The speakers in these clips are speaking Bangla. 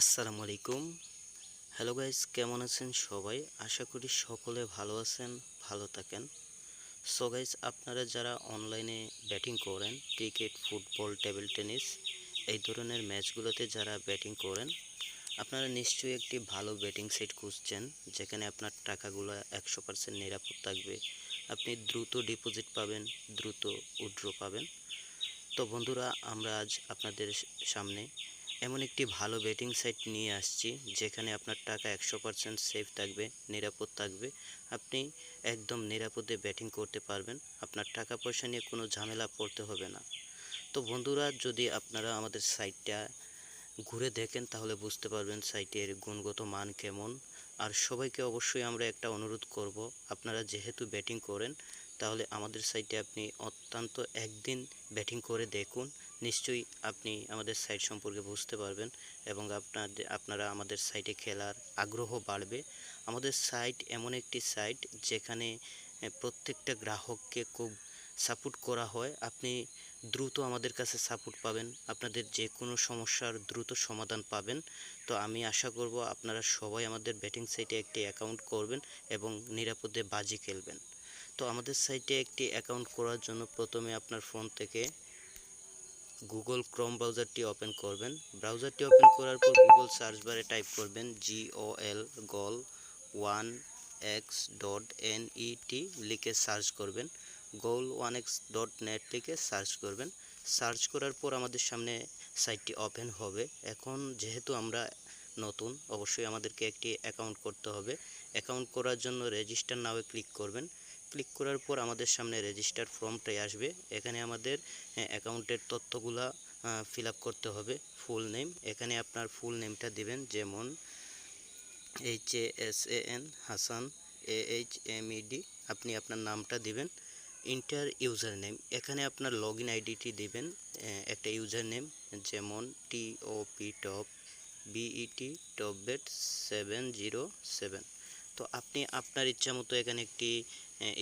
আসসালামু আলাইকুম। হ্যালো গাইস কেমন আছেন সবাই? আশা করি সকলে ভালো আছেন, ভালো থাকেন। সো গাইজ আপনারা যারা অনলাইনে ব্যাটিং করেন ক্রিকেট ফুটবল টেবিল টেনিস এই ধরনের ম্যাচগুলোতে যারা ব্যাটিং করেন, আপনারা নিশ্চয়ই একটি ভালো ব্যাটিং সেট খুঁজছেন, যেখানে আপনার টাকাগুলো একশো পার্সেন্ট নিরাপদ থাকবে। আপনি দ্রুত ডিপোজিট পাবেন, দ্রুত উইথড্র পাবেন। তো বন্ধুরা, আমরা আজ আপনাদের সামনে এমন একটি ভালো বেটিং সাইট নিয়ে আসছি, যেখানে আপনার টাকা একশো পার্সেন্ট সেফ থাকবে, নিরাপদ থাকবে। আপনি একদম নিরাপদে ব্যাটিং করতে পারবেন। আপনার টাকা পয়সা নিয়ে কোনো ঝামেলা পড়তে হবে না। তো বন্ধুরা, যদি আপনারা আমাদের সাইটটা ঘুরে দেখেন, তাহলে বুঝতে পারবেন সাইটের গুণগত মান কেমন। আর সবাইকে অবশ্যই আমরা একটা অনুরোধ করব, আপনারা যেহেতু ব্যাটিং করেন, তাহলে আমাদের সাইটে আপনি অত্যন্ত একদিন ব্যাটিং করে দেখুন। নিশ্চয়ই আপনি আমাদের সাইট সম্পর্কে বুঝতে পারবেন এবং আপনাদের, আপনারা আমাদের সাইটে খেলার আগ্রহ বাড়বে। আমাদের সাইট এমন একটি সাইট যেখানে প্রত্যেকটা গ্রাহককে খুব সাপোর্ট করা হয়। আপনি দ্রুত আমাদের কাছে সাপোর্ট পাবেন। আপনাদের যে কোনো সমস্যার দ্রুত সমাধান পাবেন। তো আমি আশা করব আপনারা সবাই আমাদের ব্যাটিং সাইটে একটি অ্যাকাউন্ট করবেন এবং নিরাপদে বাজি খেলবেন। তো আমাদের সাইটে একটি অ্যাকাউন্ট করার জন্য প্রথমে আপনার ফোন থেকে গুগল ক্রোম ব্রাউজারটি ওপেন করবেন। ব্রাউজারটি ওপেন করার পর গুগল সার্চ বারে টাইপ করবেন G O L goal one X dot N E T লিখে সার্চ করবেন। Goal one X dot net লিখে সার্চ করবেন। সার্চ করার পর আমাদের সামনে সাইটটি ওপেন হবে। এখন যেহেতু আমরা নতুন, অবশ্যই আমাদেরকে একটি অ্যাকাউন্ট করতে হবে। অ্যাকাউন্ট করার জন্য রেজিস্টার নাও ক্লিক করবেন। ক্লিক করার পর আমাদের সামনে রেজিস্টার ফর্মটাই আসবে। এখানে আমাদের অ্যাকাউন্টের তথ্যগুলা ফিল করতে হবে ফুল নেম এখানে আপনার ফুল নেমটা দিবেন, যেমন H A S A N Hasan A H M E D আপনি আপনার নামটা দিবেন ইন্টার ইউজার নেম এখানে আপনার লগ ইন আইডিটি দিবেন একটা ইউজার নেম যেমন T O P top B E T top bet seven zero seven তো আপনি আপনার ইচ্ছা মতো এখানে একটি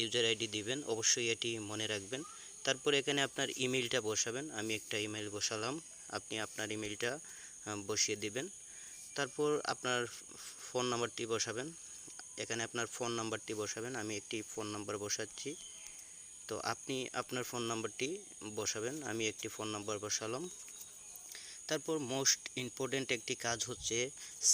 ইউজার আইডি দিবেন। অবশ্যই এটি মনে রাখবেন। তারপর এখানে আপনার ইমেলটা বসাবেন। আমি একটা ইমেল বসালাম। আপনি আপনার ইমেলটা বসিয়ে দিবেন। তারপর আপনার ফোন নাম্বারটি বসাবেন। এখানে আপনার ফোন নাম্বারটি বসাবেন। আমি একটি ফোন নাম্বার বসাচ্ছি। তো আপনি আপনার ফোন নাম্বারটি বসাবেন। আমি একটি ফোন নাম্বার বসালাম। তারপর মোস্ট ইম্পর্ট্যান্ট একটি কাজ হচ্ছে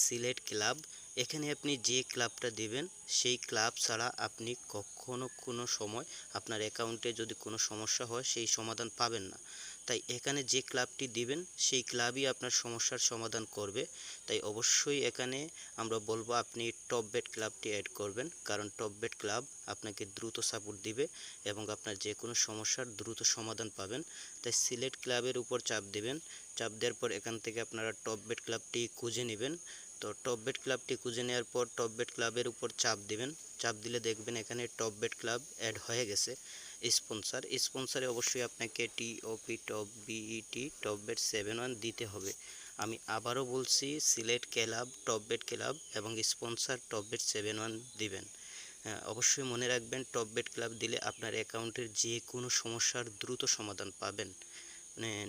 সিলেক্ট ক্লাব এখানে আপনি যে ক্লাবটা দেবেন, সেই ক্লাব ছাড়া আপনি কখনো কোনো সময় আপনার অ্যাকাউন্টে যদি কোনো সমস্যা হয়, সেই সমাধান পাবেন না। তাই এখানে যে ক্লাবটি দিবেন, সেই ক্লাবই আপনার সমস্যার সমাধান করবে। তাই অবশ্যই এখানে আমরা বলব আপনি টপ বেট ক্লাবটি অ্যাড করবেন, কারণ টপ বেট ক্লাব আপনাকে দ্রুত সাপোর্ট দিবে এবং আপনার যে কোনো সমস্যার দ্রুত সমাধান পাবেন। তাই সিলেক্ট ক্লাবের উপর চাপ দিবেন, চাপ দেওয়ার পর এখান থেকে আপনারা টপ বেট ক্লাবটি খুঁজে নেবেন। তো টপ বেট ক্লাবটি খুঁজে নেওয়ার পর টপ বেট ক্লাবের উপর চাপ দিবেন। চাপ দিলে দেখবেন এখানে টপ বেট ক্লাব অ্যাড হয়ে গেছে স্পন্সার স্পন্সারে অবশ্যই আপনাকে T O P top B E T top bet seven one দিতে হবে। আমি আবারও বলছি Sylhet club top bet club এবং sponsor top bet seven one দিবেন। হ্যাঁ, অবশ্যই মনে রাখবেন টপ বেট ক্লাব দিলে আপনার অ্যাকাউন্টের যে কোনো সমস্যার দ্রুত সমাধান পাবেন।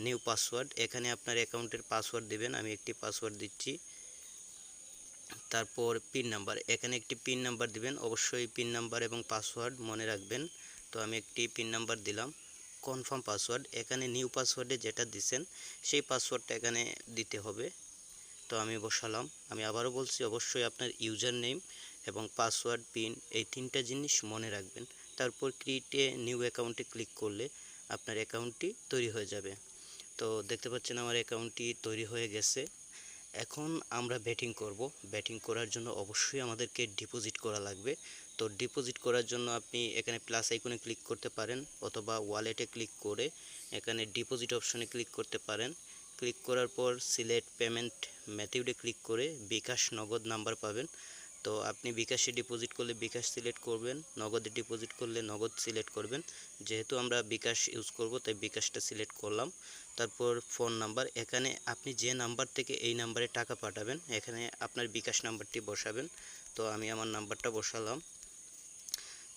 নিউ পাসওয়ার্ড এখানে আপনার অ্যাকাউন্টের পাসওয়ার্ড দিবেন। আমি একটি পাসওয়ার্ড দিচ্ছি। তারপর পিন নাম্বার এখানে একটি পিন নাম্বার দিবেন, অবশ্যই পিন নাম্বার এবং পাসওয়ার্ড মনে রাখবেন। তো আমি একটি পিন নাম্বার দিলাম কনফার্ম পাসওয়ার্ড এখানে নিউ পাসওয়ার্ডে যেটা দিছেন, সেই পাসওয়ার্ডটা এখানে দিতে হবে। তো আমি বসালাম, আমি আবারও বলছি, অবশ্যই আপনার ইউজার নেম এবং পাসওয়ার্ড পিন এই তিনটা জিনিস মনে রাখবেন। তারপর ক্রিয়েটে নিউ অ্যাকাউন্টে ক্লিক করলে আপনার অ্যাকাউন্টটি তৈরি হয়ে যাবে। তো দেখতে পাচ্ছেন আমার অ্যাকাউন্টটি তৈরি হয়ে গেছে। এখন আমরা ব্যাটিং করব। ব্যাটিং করার জন্য অবশ্যই আমাদেরকে ডিপোজিট করা লাগবে। তো ডিপোজিট করার জন্য আপনি এখানে প্লাস আইকনে ক্লিক করতে পারেন অথবা ওয়ালেটে ক্লিক করে এখানে ডিপোজিট অপশনে ক্লিক করতে পারেন। ক্লিক করার পর সিলেক্ট পেমেন্ট মেথডে ক্লিক করে বিকাশ নগদ নাম্বার পাবেন। তো আপনি বিকাশে ডিপোজিট করলে বিকাশ সিলেক্ট করবেন, নগদে ডিপোজিট করলে নগদ সিলেক্ট করবেন। যেহেতু আমরা বিকাশ ইউজ করব, তাই বিকাশটা সিলেক্ট করলাম। তারপর ফোন নাম্বার এখানে আপনি যে নাম্বার থেকে এই নাম্বারে টাকা পাঠাবেন, এখানে আপনার বিকাশ নাম্বারটি বসাবেন। তো আমি আমার নাম্বারটা বসালাম।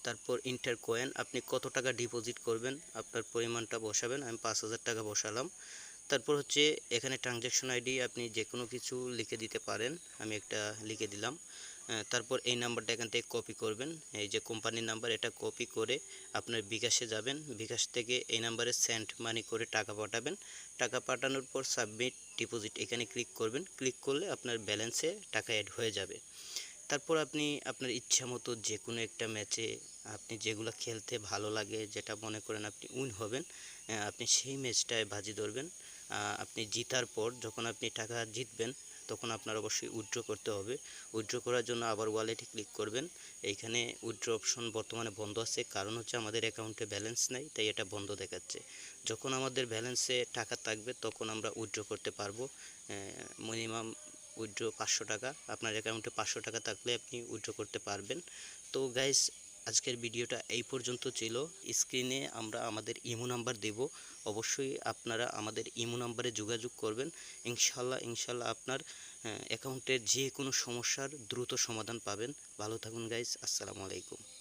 তারপর ইন্টার কয়েন আপনি কত টাকা ডিপোজিট করবেন, আপনার পরিমাণটা বসাবেন, আমি পাঁচ হাজার টাকা বসালাম। তারপর হচ্ছে এখানে ট্রানজ্যাকশন আইডি আপনি যে কোনো কিছু লিখে দিতে পারেন, আমি একটা লিখে দিলাম। তারপর এই নাম্বারটা এখান থেকে কপি করবেন। এই যে কোম্পানির নাম্বার এটা কপি করে আপনার বিকাশে যাবেন। বিকাশ থেকে এই নাম্বারে সেন্ড মানি করে টাকা পাঠাবেন। টাকা পাঠানোর পর সাবমিট ডিপোজিট এখানে ক্লিক করবেন। ক্লিক করলে আপনার ব্যালেন্সে টাকা অ্যাড হয়ে যাবে। তারপর আপনি আপনার ইচ্ছা মতো যে কোনো একটা ম্যাচে আপনি যেগুলো খেলতে ভালো লাগে, যেটা মনে করেন আপনি উইন হবেন আপনি সেই ম্যাচটায় বাজি ধরবেন। আপনি জিতার পর যখন আপনি টাকা জিতবেন তখন আপনার অবশ্যই উইথড্র করতে হবে। উইথড্র করার জন্য আবার ওয়ালেটে ক্লিক করবেন। এইখানে উইথড্র অপশন বর্তমানে বন্ধ আছে। কারণ হচ্ছে আমাদের অ্যাকাউন্টে ব্যালেন্স নাই, তাই এটা বন্ধ দেখাচ্ছে। যখন আমাদের ব্যালেন্সে টাকা থাকবে, তখন আমরা উইথড্র করতে পারব। মিনিমাম উইথড্র পাঁচশো টাকা। আপনার অ্যাকাউন্টে পাঁচশো টাকা থাকলে আপনি উইথড্র করতে পারবেন। তো গাইস আজকের ভিডিওটা এই পর্যন্ত ছিল। স্ক্রিনে আমরা আমাদের ইমো নাম্বার দেব। অবশ্যই আপনারা আমাদের ইমো নাম্বারে যোগাযোগ করবেন। ইনশাল্লাহ ইনশাল্লাহ আপনার অ্যাকাউন্টের যে কোনো সমস্যার দ্রুত সমাধান পাবেন। ভালো থাকুন গাইজ আসসালামু আলাইকুম।